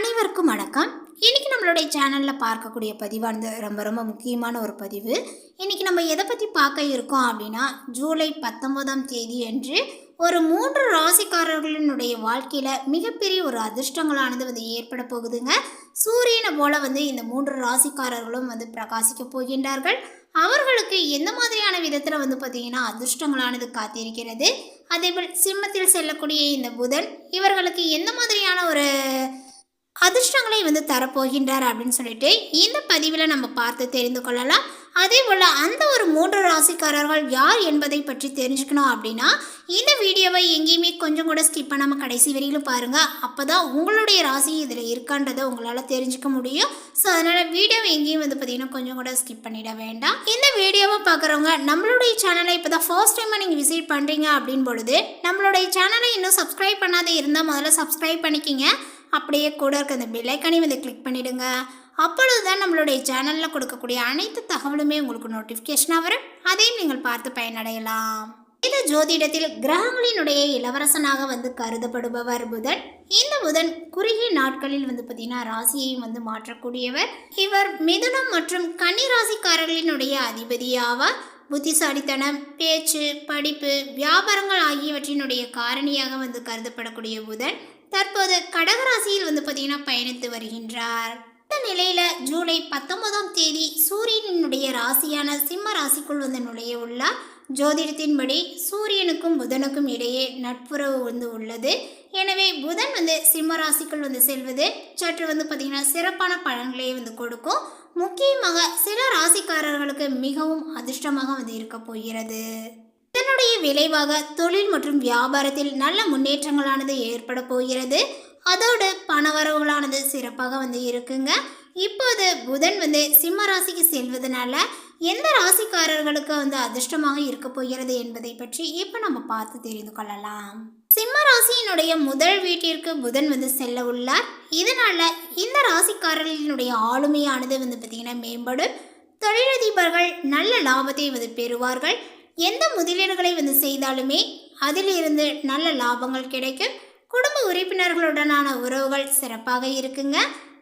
அனைவருக்கும் வணக்கம். இன்றைக்கி நம்மளுடைய சேனலில் பார்க்கக்கூடிய பதிவானது ரொம்ப ரொம்ப முக்கியமான ஒரு பதிவு. இன்றைக்கி நம்ம எதை பற்றி பார்க்க இருக்கோம் அப்படின்னா ஜூலை பத்தொன்பதாம் தேதி அன்று ஒரு மூன்று ராசிக்காரர்களினுடைய வாழ்க்கையில் மிகப்பெரிய ஒரு அதிர்ஷ்டங்களானது வந்து ஏற்பட போகுதுங்க. சூரியனை போல வந்து இந்த மூன்று ராசிக்காரர்களும் வந்து பிரகாசிக்க போகின்றார்கள். அவர்களுக்கு எந்த மாதிரியான விதத்தில் வந்து பார்த்திங்கன்னா அதிர்ஷ்டங்களானது காத்திருக்கிறது. அதேபோல் சிம்மத்தில் செல்லக்கூடிய இந்த புதன் இவர்களுக்கு எந்த மாதிரியான ஒரு அதிர்ஷ்டங்களை வந்து தரப்போகின்றார் அப்படின்னு சொல்லிட்டு இந்த பதிவில் நம்ம பார்த்து தெரிந்து கொள்ளலாம். அதே போல் அந்த ஒரு மூன்று ராசிக்காரர்கள் யார் என்பதை பற்றி தெரிஞ்சுக்கணும் அப்படின்னா இந்த வீடியோவை எங்கேயுமே கொஞ்சம் கூட ஸ்கிப் பண்ணாமல் கடைசி வரையிலும் பாருங்கள் அப்போ தான் உங்களுடைய ராசி இதில் இருக்கான்றதை உங்களால் தெரிஞ்சுக்க முடியும். ஸோ அதனால் வீடியோவை எங்கேயும் வந்து பார்த்தீங்கன்னா கொஞ்சம் கூட ஸ்கிப் பண்ணிட வேண்டாம். இந்த வீடியோவை பார்க்குறவங்க நம்மளுடைய சேனலை இப்போ தான் ஃபர்ஸ்ட் டைமாக நீங்கள் விசிட் பண்ணுறீங்க அப்படின்னு பொழுது நம்மளுடைய சேனலை இன்னும் சப்ஸ்கிரைப் பண்ணாத இருந்தால் முதல்ல சப்ஸ்கிரைப் பண்ணிக்கிங்க. அப்படியே கூட இருக்க அந்த பெல்லைக்கானே வந்து கிளிக் பண்ணிவிடுங்க அப்பொழுது தான் நம்மளுடைய சேனலில் கொடுக்கக்கூடிய அனைத்து தகவலுமே உங்களுக்கு நோட்டிஃபிகேஷனாக வரும். அதையும் நீங்கள் பார்த்து பயனடையலாம். இந்த ஜோதிடத்தில் கிரகங்களினுடைய இளவரசனாக வந்து கருதப்படுபவர் புதன். இந்த புதன் குறுகிய நாட்களில் வந்து பார்த்தீங்கன்னா ராசியையும் வந்து மாற்றக்கூடியவர். இவர் மிதுனம் மற்றும் கன்னி ராசிக்காரர்களினுடைய அதிபதியாவார். புத்திசாலித்தனம் பேச்சு படிப்பு வியாபாரங்கள் ஆகியவற்றினுடைய காரணியாக வந்து கருதப்படக்கூடிய புதன். தற்போது கடகராசியில் வந்து பார்த்தீங்கன்னா பயணித்து வருகின்றார். இந்த நிலையில ஜூலை பத்தொன்பதாம் தேதி சூரியனுடைய ராசியான சிம்ம ராசிக்குள் வந்து நுழைய உள்ளார். ஜோதிடத்தின்படி சூரியனுக்கும் புதனுக்கும் இடையே நட்புறவு வந்து உள்ளது. எனவே புதன் வந்து சிம்ம ராசிக்குள் வந்து செல்வது சற்று வந்து பார்த்திங்கன்னா சிறப்பான பலன்களை வந்து கொடுக்கும். முக்கியமாக சில ராசிக்காரர்களுக்கு மிகவும் அதிர்ஷ்டமாக வந்து இருக்க போகிறது. விளைவாக தொழில் மற்றும் வியாபாரத்தில் நல்ல முன்னேற்றங்களானது ஏற்பட போகிறது. அதோடு பணவரவுகளானது சிறப்பாக வந்து இருக்குங்க. இப்போது புதன் வந்து சிம்ம ராசிக்கு செல்வதனால எந்த ராசிக்காரர்களுக்கு வந்து அதிர்ஷ்டமாக இருக்க போகிறது என்பதை பற்றி இப்போ நம்ம பார்த்து தெரிந்து கொள்ளலாம். சிம்ம ராசியினுடைய முதல் வீட்டிற்கு புதன் வந்து செல்ல உள்ளார். இதனால இந்த ராசிக்காரர்களினுடைய ஆளுமையானது வந்து பார்த்திங்கன்னா மேம்படும். தொழிலதிபர்கள் நல்ல லாபத்தை வந்து பெறுவார்கள். எந்த முதலீடுகளை வந்து செய்தாலுமே அதிலிருந்து நல்ல லாபங்கள் கிடைக்கும். குடும்ப உறுப்பினர்களுடனான உறவுகள் சிறப்பாக இருக்குங்க.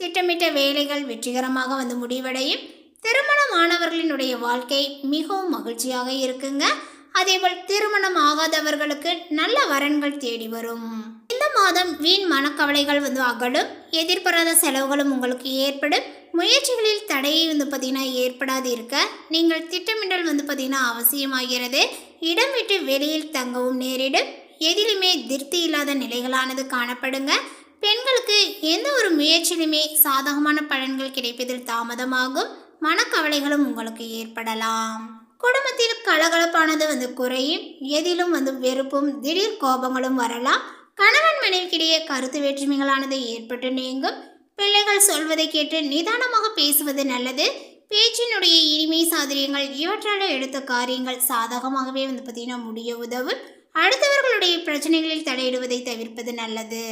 திட்டமிட்ட வேலைகள் வெற்றிகரமாக வந்து முடிவடையும். திருமணமானவர்களினுடைய வாழ்க்கை மிகவும் மகிழ்ச்சியாக இருக்குங்க. அதேபோல் திருமணம் ஆகாதவர்களுக்கு நல்ல வரன்கள் தேடி வரும். இந்த மாதம் வீண் மனக்கவலைகள் வந்து அகலும் எதிர்பாராத செலவுகளும் உங்களுக்கு ஏற்படும். முயற்சிகளில் தடையை வந்து பார்த்திங்கன்னா ஏற்படாது இருக்க நீங்கள் திட்டமிடல் வந்து பார்த்திங்கன்னா அவசியமாகிறது. இடம் விட்டு வெளியில் தங்கவும் நேரிடும். எதிலுமே திருப்தி இல்லாத நிலைகளானது காணப்படுங்க. பெண்களுக்கு எந்த ஒரு முயற்சியிலுமே சாதகமான பலன்கள் கிடைப்பதில் தாமதமாகும். மனக்கவலைகளும் உங்களுக்கு ஏற்படலாம். குடும்பத்தில் கலகலப்பானது வந்து குறையும். எதிலும் வந்து வெறுப்பும் திடீர் கோபங்களும் வரலாம். கணவன் மனைவிக்கிடையே கருத்து வேற்றுமைகளானது ஏற்பட்டு நீங்கும். பிள்ளைகள் சொல்வதை கேட்டு நிதானமாக பேசுவது நல்லது. பேச்சினுடைய இனிமை சாதரியங்கள் இவற்றால் எடுத்த காரியங்கள் சாதகமாகவே வந்து பார்த்தீங்கன்னா முடிய உதவும். அடுத்தவர்களுடைய பிரச்சனைகளில் தலையிடுவதை தவிர்ப்பது நல்லது.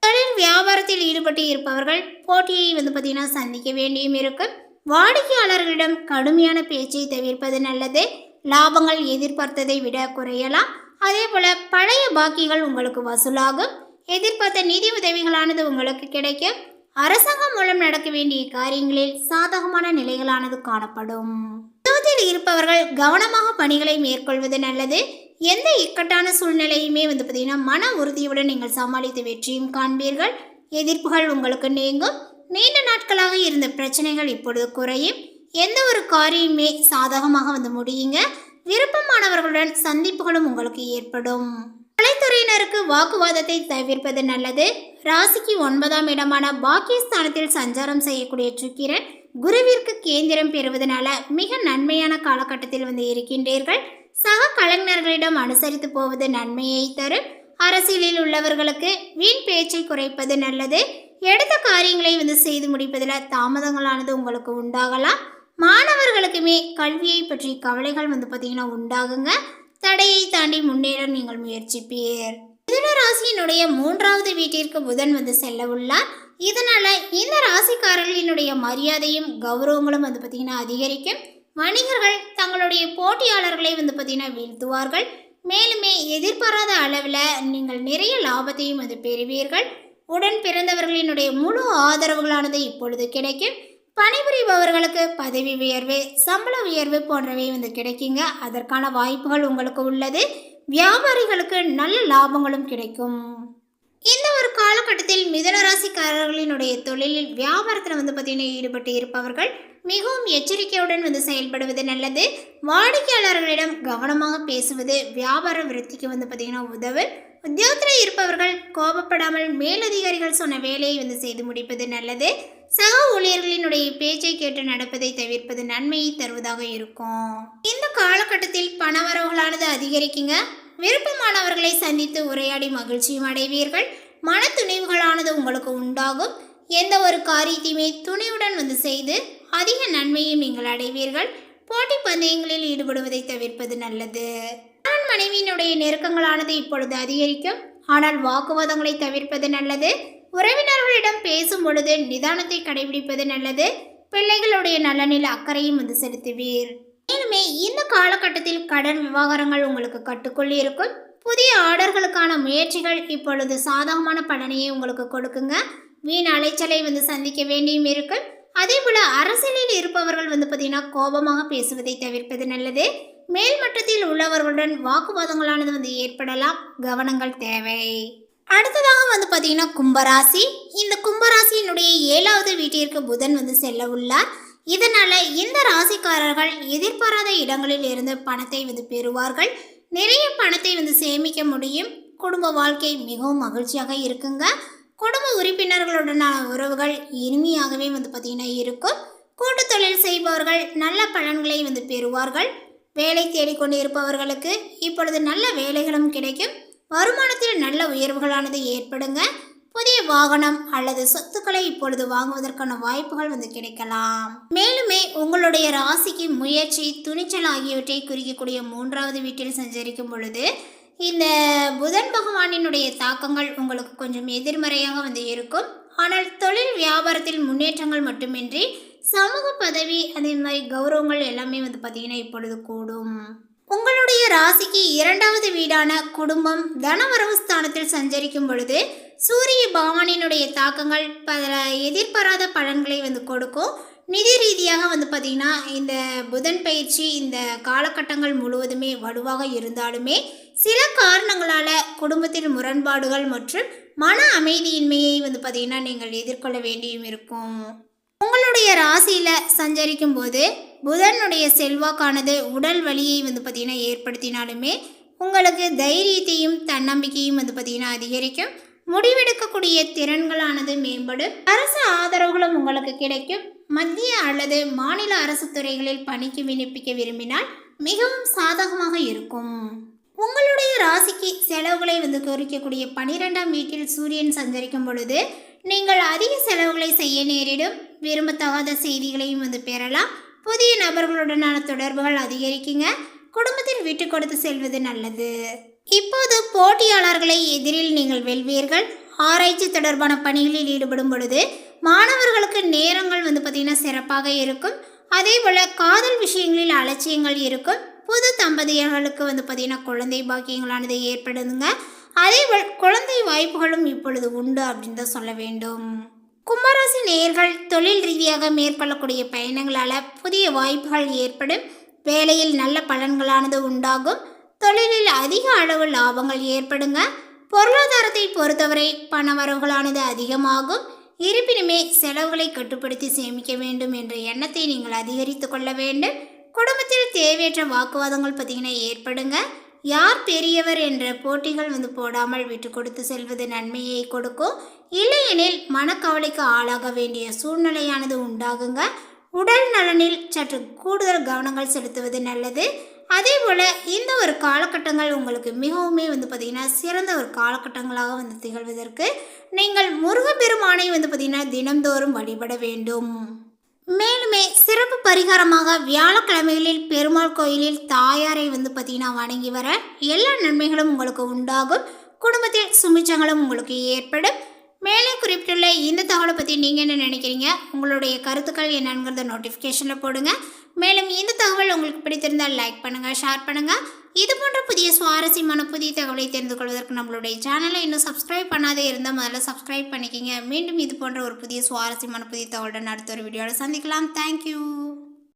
தொழில் வியாபாரத்தில் ஈடுபட்டு இருப்பவர்கள் போட்டியை வந்து பார்த்தீங்கன்னா சந்திக்க வேண்டியும் இருக்கும். வாடிக்கையாளர்களிடம் கடுமையான பேச்சை தவிர்ப்பது நல்லது. லாபங்கள் எதிர்பார்த்ததை விட குறையலாம். அதே போல பழைய பாக்கிகள் உங்களுக்கு வசூலாகும். எதிர்பார்த்த நிதி உதவிகளானது உங்களுக்கு கிடைக்கும். அரசாங்கம் மூலம் நடக்க வேண்டிய காரியங்களில் சாதகமான நிலைகளானது காணப்படும். உத்தியோகத்தில் இருப்பவர்கள் கவனமாக பணிகளை மேற்கொள்வது நல்லது. எந்த இக்கட்டான சூழ்நிலையுமே வந்து பார்த்தீங்கன்னா மன உறுதியுடன் நீங்கள் சமாளித்து வெற்றியும் காண்பீர்கள். எதிர்ப்புகள் உங்களுக்கு நீங்கும். நீண்ட நாட்களாக இருந்த பிரச்சனைகள் இப்பொழுது குறையும். எந்த ஒரு காரியமே சாதகமாக வந்து முடியுங்க. விருப்பமானவர்களுடன் சந்திப்புகளும் உங்களுக்கு ஏற்படும். கலைத்துறையினருக்கு வாக்குவாதத்தை தவிர்ப்பது நல்லது. ராசிக்கு ஒன்பதாம் இடமான பாக்கியஸ்தானத்தில் சஞ்சாரம் செய்யக்கூடிய சுக்கிரன் குருவிற்கு கேந்திரம் பெறுவதனால மிக நன்மையான காலகட்டத்தில் வந்து இருக்கின்றீர்கள். சக கலைஞர்களிடம் அனுசரித்து போவது நன்மையை தரும். அரசியலில் உள்ளவர்களுக்கு வீண் பேச்சை குறைப்பது நல்லது. எடுத்த காரியங்களை வந்து செய்து முடிப்பதில் தாமதங்களானது உங்களுக்கு உண்டாகலாம். மாணவர்களுக்குமே கல்வியை பற்றி கவலைகள் வந்து பார்த்தீங்கன்னா உண்டாகுங்க. தடையை தாண்டி முன்னேற நீங்கள் முயற்சிப்பீர். மிதுன ராசியினுடைய மூன்றாவது வீட்டிற்கு புதன் வந்து செல்ல உள்ளார். இதனால இந்த ராசிக்காரர்களினுடைய மரியாதையும் கௌரவங்களும் வந்து பார்த்தீங்கன்னா அதிகரிக்கும். வணிகர்கள் தங்களுடைய போட்டியாளர்களை வந்து பார்த்தீங்கன்னா வீழ்த்துவார்கள். மேலுமே எதிர்பாராத அளவில் நீங்கள் நிறைய லாபத்தையும் வந்து பெறுவீர்கள். உடன் பிறந்தவர்களினுடைய முழு ஆதரவுகளானது இப்பொழுது கிடைக்கும். பணிபுரிபவர்களுக்கு பதவி உயர்வு சம்பள உயர்வு போன்றவை வந்து கிடைக்குங்க. அதற்கான வாய்ப்புகள் உங்களுக்கு உள்ளது. வியாபாரிகளுக்கு நல்ல லாபங்களும் கிடைக்கும். இந்த ஒரு காலகட்டத்தில் மிதனராசிக்காரர்களினுடைய தொழிலில் வியாபாரத்தில் வந்து பார்த்தீங்கன்னா ஈடுபட்டு இருப்பவர்கள் மிகவும் எச்சரிக்கையுடன் வந்து செயல்படுவது நல்லது. வாடிக்கையாளர்களிடம் கவனமாக பேசுவது வியாபார விருத்திக்கு வந்து பார்த்தீங்கன்னா உதவு உத்தியோகத்தில் இருப்பவர்கள் கோபப்படாமல் மேலதிகாரிகள் சொன்ன வேலையை வந்து செய்து முடிப்பது நல்லது. சக ஊழியர்களினுடைய பேச்சை கேட்டு நடப்பதை தவிர்ப்பது நன்மையை தருவதாக இருக்கும். இந்த காலகட்டத்தில் பணவரவுகளானது அதிகரிக்குங்க. விருப்பமானவர்களை சந்தித்து உரையாடி மகிழ்ச்சியும் அடைவீர்கள். மன துணிவுகளானது உங்களுக்கு உண்டாகும். எந்த ஒரு காரியத்தையுமே துணிவுடன் வந்து செய்து அதிக நன்மையும் நீங்கள் அடைவீர்கள். போட்டி பந்தயங்களில் ஈடுபடுவதை தவிர்ப்பது நல்லது. கணவன் மனைவியினுடைய நெருக்கங்களானது இப்பொழுது அதிகரிக்கும். ஆனால் வாக்குவாதங்களை தவிர்ப்பது நல்லது. உறவினர்களிடம் பேசும் பொழுது நிதானத்தை கடைபிடிப்பது நல்லது. பிள்ளைகளுடைய நலனில் அக்கறையும் வந்து செலுத்துவீர். மேலுமே இந்த காலகட்டத்தில் கடன் விவகாரங்கள் உங்களுக்கு கட்டுக்குள் இருக்கும். புதிய ஆர்டர்களுக்கான முயற்சிகள் இப்பொழுது சாதகமான பலனையை உங்களுக்கு கொடுக்குங்க. வீண் அலைச்சலை வந்து சந்திக்க வேண்டியும் இருக்கும். அதே போல அரசியலில் இருப்பவர்கள் வந்து பார்த்தீங்கன்னா கோபமாக பேசுவதை தவிர்ப்பது நல்லது. மேல்மட்டத்தில் உள்ளவர்களுடன் வாக்குவாதங்களானது வந்து ஏற்படலாம். கவனங்கள் தேவை. அடுத்ததாக வந்து பார்த்தீங்கன்னா கும்பராசி. இந்த கும்பராசியினுடைய ஏழாவது வீட்டிற்கு புதன் வந்து செல்ல உள்ளார். இதனால இந்த ராசிக்காரர்கள் எதிர்பாராத இடங்களில் இருந்து பணத்தை வந்து பெறுவார்கள். நிறைய பணத்தை வந்து சேமிக்க முடியும். குடும்ப வாழ்க்கை மிகவும் மகிழ்ச்சியாக இருக்குங்க. குடும்ப உறுப்பினர்களுடனான உறவுகள் இனிமையாகவே வந்து பார்த்திங்கன்னா இருக்கும். கூட்டு தொழில் செய்பவர்கள் நல்ல பலன்களை வந்து பெறுவார்கள். வேலை தேடிக்கொண்டு இருப்பவர்களுக்கு இப்பொழுது நல்ல வேலைகளும் கிடைக்கும். வருமானத்தில் நல்ல உயர்வுகளானது ஏற்படுங்க. புதிய வாகனம் அல்லது சொத்துக்களை இப்பொழுது வாங்குவதற்கான வாய்ப்புகள் வந்து கிடைக்கலாம். மேலுமே உங்களுடைய ராசிக்கு முயற்சி துணிச்சல் ஆகியவற்றை குறிக்கக்கூடிய மூன்றாவது வீட்டில் சஞ்சரிக்கும் பொழுது இந்த புதன் பகவானினுடைய தாக்கங்கள் உங்களுக்கு கொஞ்சம் எதிர்மறையாக வந்து இருக்கும். ஆனால் தொழில் வியாபாரத்தில் முன்னேற்றங்கள் மட்டுமின்றி சமூக பதவி அதே மாதிரி கௌரவங்கள் எல்லாமே வந்து பார்த்திங்கன்னா இப்பொழுது கூடும். உங்களுடைய ராசிக்கு இரண்டாவது வீடான குடும்பம் தனவரவு ஸ்தானத்தில் சஞ்சரிக்கும் பொழுது சூரிய பகவானினுடைய தாக்கங்கள் பல எதிர்பாராத பலன்களை வந்து கொடுக்கும். நிதி ரீதியாக வந்து பார்த்திங்கன்னா இந்த புதன் பயிற்சி இந்த காலகட்டங்கள் முழுவதுமே வலுவாக இருந்தாலுமே சில காரணங்களால் குடும்பத்தில் முரண்பாடுகள் மற்றும் மன அமைதியின்மையை வந்து பார்த்திங்கன்னா நீங்கள் எதிர்கொள்ள வேண்டியும் இருக்கும். உங்களுடைய ராசியில் சஞ்சரிக்கும் போது புதனுடைய செல்வாக்கானது உடல் வலியை வந்து பார்த்திங்கன்னா ஏற்படுத்தினாலுமே உங்களுக்கு தைரியத்தையும் தன்னம்பிக்கையும் வந்து பார்த்திங்கன்னா அதிகரிக்கும். முடிவெடுக்கக்கூடிய திறன்களானது மேம்படும். அரசு ஆதரவுகளும் உங்களுக்கு கிடைக்கும். மத்திய அல்லது மாநில அரசு துறைகளில் பணிக்கு விண்ணப்பிக்க விரும்பினால் மிகவும் சாதகமாக இருக்கும். உங்களுடைய ராசிக்கு செலவுகளை வந்து குறிக்கக்கூடிய பனிரெண்டாம் வீட்டில் சூரியன் சஞ்சரிக்கும் பொழுது நீங்கள் அதிக செலவுகளை செய்ய நேரிடும். விரும்பத்தகாத செய்திகளையும் வந்து பெறலாம். புதிய நபர்களுடனான தொடர்புகள் அதிகரிக்குங்க. குடும்பத்தில் விட்டு கொடுத்து செல்வது நல்லது. இப்போது போட்டியாளர்களை எதிரில் நீங்கள் வெல்வீர்கள். ஆராய்ச்சி தொடர்பான பணிகளில் ஈடுபடும் பொழுது மாணவர்களுக்கு நேரங்கள் வந்து பார்த்திங்கன்னா சிறப்பாக இருக்கும். அதே போல் காதல் விஷயங்களில் அலட்சியங்கள் இருக்கும். புது தம்பதியர்களுக்கு வந்து பார்த்திங்கன்னா குழந்தை பாக்கியங்களானது ஏற்படுதுங்க. அதே போல் குழந்தை வாய்ப்புகளும் இப்பொழுது உண்டு அப்படின்னு தான் சொல்ல வேண்டும். கும்பராசி நேயர்கள் தொழில் ரீதியாக மேற்கொள்ளக்கூடிய பயணங்களால் புதிய வாய்ப்புகள் ஏற்படும். வேலையில் நல்ல பலன்களானது உண்டாகும். தொழிலில் அதிக அளவு லாபங்கள் ஏற்படுங்க. பொருளாதாரத்தை பொறுத்தவரை பண வரவுகளானது அதிகமாகும். இருப்பினுமே செலவுகளை கட்டுப்படுத்தி சேமிக்க வேண்டும் என்ற எண்ணத்தை நீங்கள் அதிகரித்து கொள்ள வேண்டும். குடும்பத்தில் தேவையற்ற வாக்குவாதங்கள் பார்த்தீங்கன்னா ஏற்படுங்க. யார் பெரியவர் என்ற போட்டிகள் வந்து போடாமல் விட்டு கொடுத்து செல்வது நன்மையை கொடுக்கும். இல்லையெனில் மனக்கவலைக்கு ஆளாக வேண்டிய சூழ்நிலையானது உண்டாகுங்க. உடல் நலனில் சற்று கூடுதல் கவனங்கள் செலுத்துவது நல்லது. அதே போல் இந்த ஒரு காலகட்டங்கள் உங்களுக்கு மிகவுமே வந்து பார்த்திங்கன்னா சிறந்த ஒரு காலகட்டங்களாக வந்து திகழ்வதற்கு நீங்கள் முருகப்பெருமானை வந்து பார்த்திங்கன்னா தினம்தோறும் வழிபட வேண்டும். மேலுமே சிறப்பு பரிகாரமாக வியாழக்கிழமைகளில் பெருமாள் கோயிலில் தாயாரை வந்து பார்த்திங்கன்னா வணங்கி வர எல்லா நன்மைகளும் உங்களுக்கு உண்டாகும். குடும்பத்தில் சுமிச்சங்களும் உங்களுக்கு ஏற்படும். மேலே குறிப்பிட்டுள்ள இந்த தகவலை பற்றி நீங்கள் என்ன நினைக்கிறீங்க? உங்களுடைய கருத்துக்கள் என்னங்கிறத நோட்டிஃபிகேஷனில் போடுங்க. மேலும் இந்த தகவல் உங்களுக்கு பிடித்திருந்தால் லைக் பண்ணுங்கள் ஷேர் பண்ணுங்கள் இது போன்ற புதிய சுவாரஸ்யமான புதிய தகவலை தெரிந்து கொள்வதற்கு நம்மளுடைய சேனலை இன்னும் சப்ஸ்கிரைப் பண்ணாதே இருந்தால் முதல்ல சப்ஸ்கிரைப் பண்ணிக்கிங்க. மீண்டும் இது போன்ற ஒரு புதிய சுவாரஸ்யமான புதிய தகவலுடன் அடுத்த ஒரு வீடியோவில் சந்திக்கலாம். தேங்க்யூ